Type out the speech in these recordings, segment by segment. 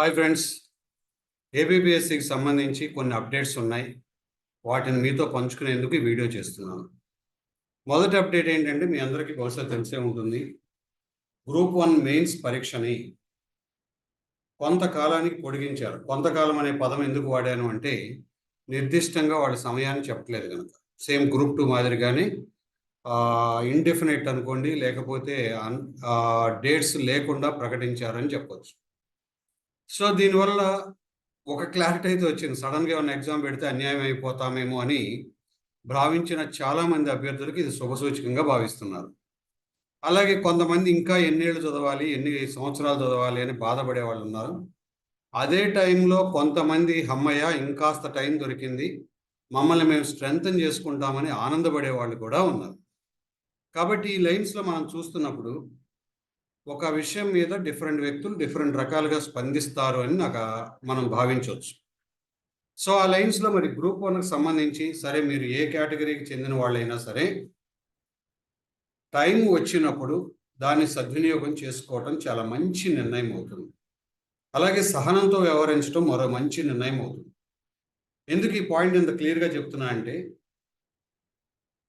Hi friends ఏబిపిఎస్సికి సంబంధించి కొన్ని updates ఉన్నాయి. వాటిని మీతో పంచుకునేందుకు ఈ వీడియో చేస్తున్నాను. మొదటి అప్డేట్ ఏంటంటే మీ అందరికీ బహుశా తెలిసే ఉంటుంది. గ్రూప్ వన్ మెయిన్స్ పరీక్షని కొంతకాలానికి పొడిగించారు. కొంతకాలం అనే పదం ఎందుకు వాడాను అంటే నిర్దిష్టంగా వాళ్ళ సమయాన్ని చెప్పట్లేదు కనుక. సేమ్ గ్రూప్ టూ మాదిరిగానే ఇండెఫినెట్ అనుకోండి లేకపోతే డేట్స్ లేకుండా ప్రకటించారని చెప్పొచ్చు. సో దీనివల్ల ఒక క్లారిటీ అయితే వచ్చింది. సడన్గా ఏమైనా ఎగ్జామ్ పెడితే అన్యాయం అయిపోతామేమో అని భావించిన చాలామంది అభ్యర్థులకు ఇది శుభసూచకంగా భావిస్తున్నారు. అలాగే కొంతమంది ఇంకా ఎన్నేళ్ళు చదవాలి ఎన్ని సంవత్సరాలు చదవాలి అని బాధపడే వాళ్ళు ఉన్నారు. అదే టైంలో కొంతమంది అమ్మయ్య ఇంకాస్త టైం దొరికింది. మమ్మల్ని మేము స్ట్రెంగ్తన్ చేసుకుంటామని ఆనందపడే వాళ్ళు కూడా ఉన్నారు. కాబట్టి ఈ లైన్స్లో మనం చూస్తున్నప్పుడు ఒక విషయం మీద డిఫరెంట్ వ్యక్తులు డిఫరెంట్ రకాలుగా స్పందిస్తారు అని నాకు మనం భావించవచ్చు సో ఆ లైన్స్లో మరి గ్రూప్ వన్కి సంబంధించి సరే మీరు ఏ కేటగిరీకి చెందిన వాళ్ళైనా సరే టైం వచ్చినప్పుడు దాన్ని సద్వినియోగం చేసుకోవటం చాలా మంచి నిర్ణయం అవుతుంది. అలాగే సహనంతో వ్యవహరించడం మరో మంచి నిర్ణయం అవుతుంది. ఎందుకు ఈ పాయింట్ ఇంత క్లియర్గా చెప్తున్నా అంటే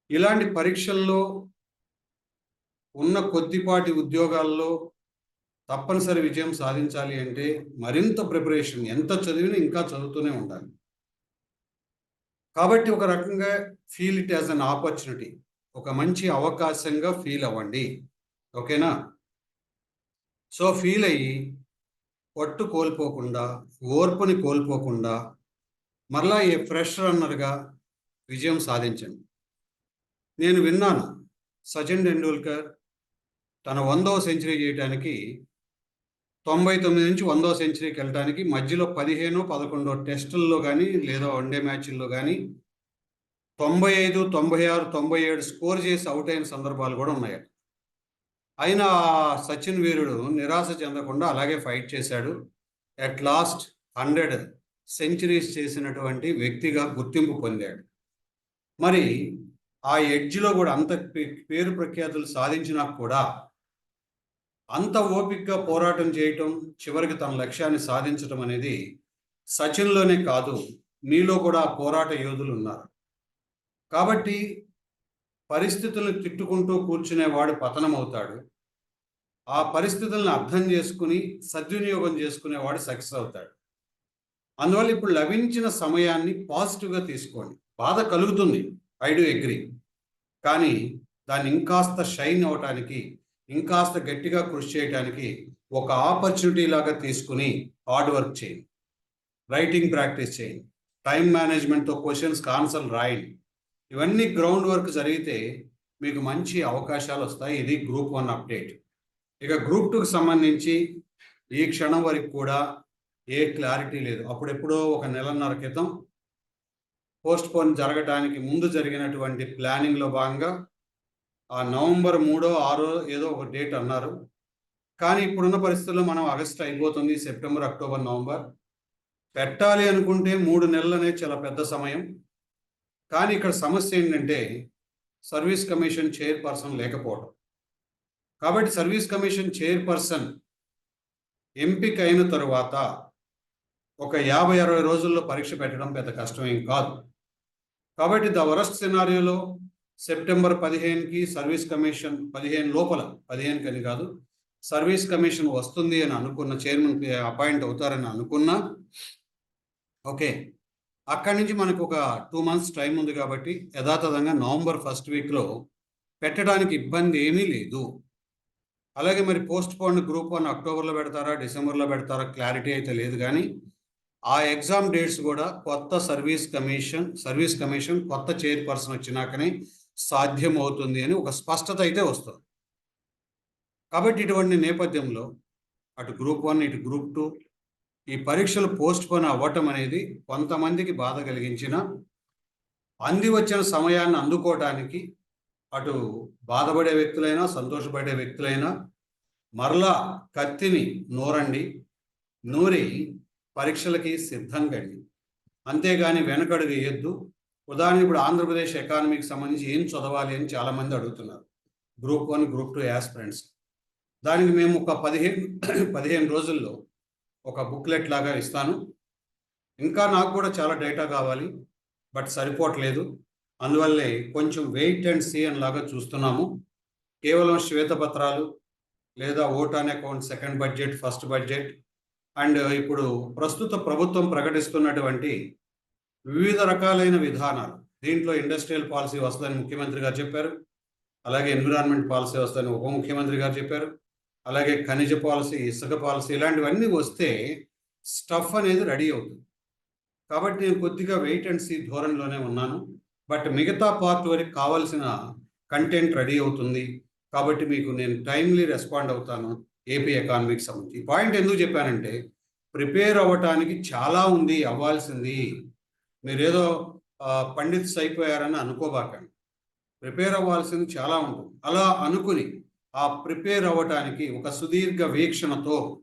ఇలాంటి పరీక్షల్లో ఉన్న కొద్దిపాటి ఉద్యోగాల్లో తప్పనిసరి విజయం సాధించాలి అంటే మరింత ప్రిపరేషన్ ఎంత చదివినా ఇంకా చదువుతూనే ఉండాలి. కాబట్టి ఒక రకంగా feel it as an opportunity ఒక మంచి అవకాశంగా ఫీల్ అవ్వండి. ఓకేనా? సో ఫీల్ అయ్యి పట్టు కోల్పోకుండా ఓర్పుని కోల్పోకుండా మరలా ఏ ఫ్రెష్ రన్నర్గా విజయం సాధించండి. నేను విన్నాను సచిన్ టెండూల్కర్ తన వందవ సెంచరీ చేయడానికి తొంభై తొమ్మిది నుంచి వందో సెంచరీకి వెళ్ళడానికి మధ్యలో పదిహేను పదకొండో టెస్టుల్లో కానీ లేదా వన్డే మ్యాచ్ల్లో కానీ తొంభై ఐదు తొంభై ఆరు తొంభై ఏడు స్కోర్ చేసి అవుట్ అయిన సందర్భాలు కూడా ఉన్నాయి. అయినా సచిన్ వీరుడు నిరాశ చెందకుండా అలాగే ఫైట్ చేశాడు. అట్ లాస్ట్ హండ్రెడ్ సెంచరీస్ చేసినటువంటి వ్యక్తిగా గుర్తింపు పొందాడు. మరి ఆ ఎడ్జ్లో కూడా అంత పేరు ప్రఖ్యాతులు సాధించినా కూడా అంత ఓపికగా పోరాటం చేయటం చివరికి తన లక్ష్యాన్ని సాధించటం అనేది సచిన్లోనే కాదు మీలో కూడా పోరాట యోధులు ఉన్నారు. కాబట్టి పరిస్థితులను తిట్టుకుంటూ కూర్చునేవాడు పతనం అవుతాడు ఆ పరిస్థితులను అర్థం చేసుకుని సద్వినియోగం చేసుకునేవాడు సక్సెస్ అవుతాడు. అందువల్ల ఇప్పుడు లభించిన సమయాన్ని పాజిటివ్గా తీసుకోండి. బాధ కలుగుతుంది ఐ డు అగ్రి కానీ దాన్ని ఇంకాస్త షైన్ అవటానికి ఇంకాస్త గట్టిగా కృషి చేయడానికి ఒక ఆపర్చునిటీ లాగా తీసుకుని హార్డ్ వర్క్ చేయండి. రైటింగ్ ప్రాక్టీస్ చేయండి. టైం మేనేజ్మెంట్తో క్వశ్చన్స్కి ఆన్సర్లు రాయండి. ఇవన్నీ గ్రౌండ్ వర్క్ జరిగితే మీకు మంచి అవకాశాలు వస్తాయి. ఇది గ్రూప్ వన్ అప్డేట్ ఇక గ్రూప్ టూకి సంబంధించి ఈ క్షణం వరకు కూడా ఏ క్లారిటీ లేదు. అప్పుడెప్పుడో ఒక నెలన్నర క్రితం పోస్ట్ పోన్ జరగడానికి ముందు జరిగినటువంటి ప్లానింగ్లో భాగంగా ఆ నవంబర్ మూడో ఆరో ఏదో ఒక డేట్ అన్నారు. కానీ ఇప్పుడున్న పరిస్థితుల్లో మనం ఆగస్ట్ అయిపోతుంది సెప్టెంబర్ అక్టోబర్ నవంబర్. పెట్టాలి అనుకుంటే మూడు నెలలు అనేది చాలా పెద్ద సమయం. కానీ ఇక్కడ సమస్య ఏంటంటే సర్వీస్ కమిషన్ చైర్పర్సన్ లేకపోవడం కాబట్టి సర్వీస్ కమిషన్ చైర్పర్సన్ ఎంపిక అయిన తరువాత ఒక యాభై అరవై రోజుల్లో పరీక్ష పెట్టడం పెద్ద కష్టమేం కాదు. కాబట్టి ద వరస్ట్ సినారియోలో సెప్టెంబర్ పదిహేనుకి సర్వీస్ కమిషన్ పదిహేను లోపల పదిహేను కని కాదు సర్వీస్ కమిషన్ వస్తుంది అని అనుకున్న చైర్మన్ అపాయింట్ అవుతారని అనుకున్నా ఓకే. అక్కడి నుంచి మనకు ఒక టూ మంత్స్ టైం ఉంది కాబట్టి యథాతథంగా నవంబర్ ఫస్ట్ వీక్లో పెట్టడానికి ఇబ్బంది ఏమీ లేదు. అలాగే మరి పోస్ట్ పోన్ గ్రూప్ వన్ అక్టోబర్లో పెడతారా డిసెంబర్లో పెడతారా క్లారిటీ అయితే లేదు కానీ ఆ ఎగ్జామ్ డేట్స్ కూడా కొత్త సర్వీస్ కమిషన్ సర్వీస్ కమిషన్ కొత్త చైర్పర్సన్ వచ్చినాకనే సాధ్యం అవుతుంది అని ఒక స్పష్టత అయితే వస్తుంది. కాబట్టి ఇటువంటి నేపథ్యంలో అటు గ్రూప్ వన్ ఇటు గ్రూప్ టూ ఈ పరీక్షలు పోస్ట్ పోన్ అవ్వటం అనేది కొంతమందికి బాధ కలిగించిన అంది వచ్చిన సమయాన్ని అందుకోవటానికి అటు బాధపడే వ్యక్తులైనా సంతోషపడే వ్యక్తులైనా మరలా కత్తిని నూరండి నూరి పరీక్షలకి సిద్ధంగా అంతేగాని వెనకడుగు వేయద్దు ఉదాహరణ ఇప్పుడు ఆంధ్రప్రదేశ్ ఎకానమీకి సంబంధించి ఏం చదవాలి అని చాలామంది అడుగుతున్నారు. Group one group two aspirants దానికి మేము ఒక పదిహేను పదిహేను రోజుల్లో ఒక బుక్లెట్ లాగా ఇస్తాను. ఇంకా నాకు కూడా చాలా డేటా కావాలి బట్ సరిపోవట్లేదు. అందువల్లే కొంచెం వెయిట్ అండ్ సీ అని లాగా చూస్తున్నాము. కేవలం శ్వేతపత్రాలు లేదా vote on account second budget first budget and ఇప్పుడు ప్రస్తుత ప్రభుత్వం ప్రకటిస్తున్నటువంటి వివిధ రకాలైన విధానాలు. దీంట్లో ఇండస్ట్రియల్ పాలసీ వస్తుందని ముఖ్యమంత్రి గారు చెప్పారు. అలాగే ఎన్విరాన్మెంట్ పాలసీ వస్తుందని ఉప ముఖ్యమంత్రి గారు చెప్పారు. అలాగే ఖనిజ పాలసీ ఇసుక పాలసీ ఇలాంటివన్నీ వస్తే స్టఫ్ అనేది రెడీ అవుతుంది. కాబట్టి నేను కొద్దిగా వెయిట్ అండ్ సీ ధోరణిలోనే ఉన్నాను. బట్ మిగతా పార్ట్ వరకు కావాల్సిన కంటెంట్ రెడీ అవుతుంది. కాబట్టి మీకు నేను టైమ్లీ రెస్పాండ్ అవుతాను ఏపీ ఎకానమీకి సంబంధించి. ఈ పాయింట్ ఎందుకు చెప్పానంటే ప్రిపేర్ అవ్వటానికి చాలా ఉంది అవ్వాల్సింది మీరేదో పండిత్స్ అయిపోయారని అనుకోబాకండి. ప్రిపేర్ అవ్వాల్సింది చాలా ఉంటుంది. అలా అనుకుని ఆ ప్రిపేర్ అవ్వటానికి ఒక సుదీర్ఘ వీక్షణతో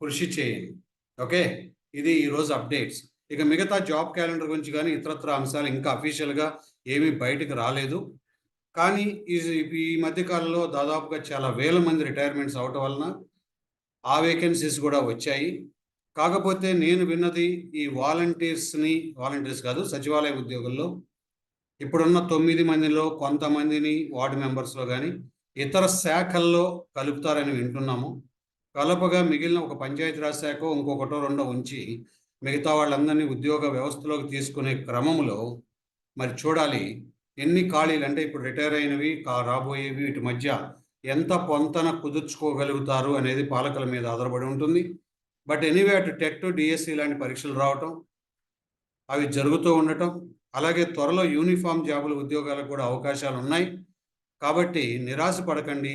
కృషి చేయండి. ఓకే? ఇది ఈరోజు అప్డేట్స్. ఇక మిగతా జాబ్ క్యాలెండర్ గురించి కానీ ఇతరత్ర అంశాలు ఇంకా అఫీషియల్గా ఏమీ బయటకు రాలేదు. కానీ ఈ ఈ దాదాపుగా చాలా వేల మంది రిటైర్మెంట్స్ అవటం వలన ఆ వేకెన్సీస్ కూడా వచ్చాయి. కాకపోతే నేను విన్నది ఈ వాలంటీర్స్ని వాలంటీర్స్ కాదు సచివాలయ ఉద్యోగుల్లో. ఇప్పుడున్న తొమ్మిది మందిలో కొంతమందిని వార్డు మెంబర్స్లో కానీ ఇతర శాఖల్లో కలుపుతారని వింటున్నాము. కలపగా మిగిలిన ఒక పంచాయతీరాజ్ శాఖ ఇంకొకటో రెండో ఉంచి మిగతా వాళ్ళందరినీ ఉద్యోగ వ్యవస్థలోకి తీసుకునే క్రమంలో మరి చూడాలి ఎన్ని ఖాళీలు అంటే ఇప్పుడు రిటైర్ అయినవి కా రాబోయేవి వీటి మధ్య ఎంత పొంతన కుదుర్చుకోగలుగుతారు అనేది పాలకుల మీద ఆధారపడి ఉంటుంది. బట్ ఎనీవే అటు టెట్ డిఎస్సి లాంటి పరీక్షలు రావటం అవి జరుగుతూ ఉండటం అలాగే త్వరలో యూనిఫామ్ జాబుల ఉద్యోగాలకు కూడా అవకాశాలు ఉన్నాయి. కాబట్టి నిరాశ పడకండి.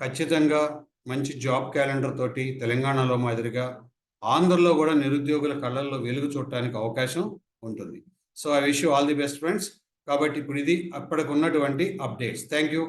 ఖచ్చితంగా మంచి జాబ్ క్యాలెండర్ తోటి తెలంగాణలో మాదిరిగా ఆంధ్రలో కూడా నిరుద్యోగుల కళ్ళల్లో వెలుగు చూడటానికి అవకాశం ఉంటుంది. So I wish you all the best friends కాబట్టి ఇప్పుడు ఇది అప్పటికి ఉన్నటువంటి అప్డేట్స్. Thank you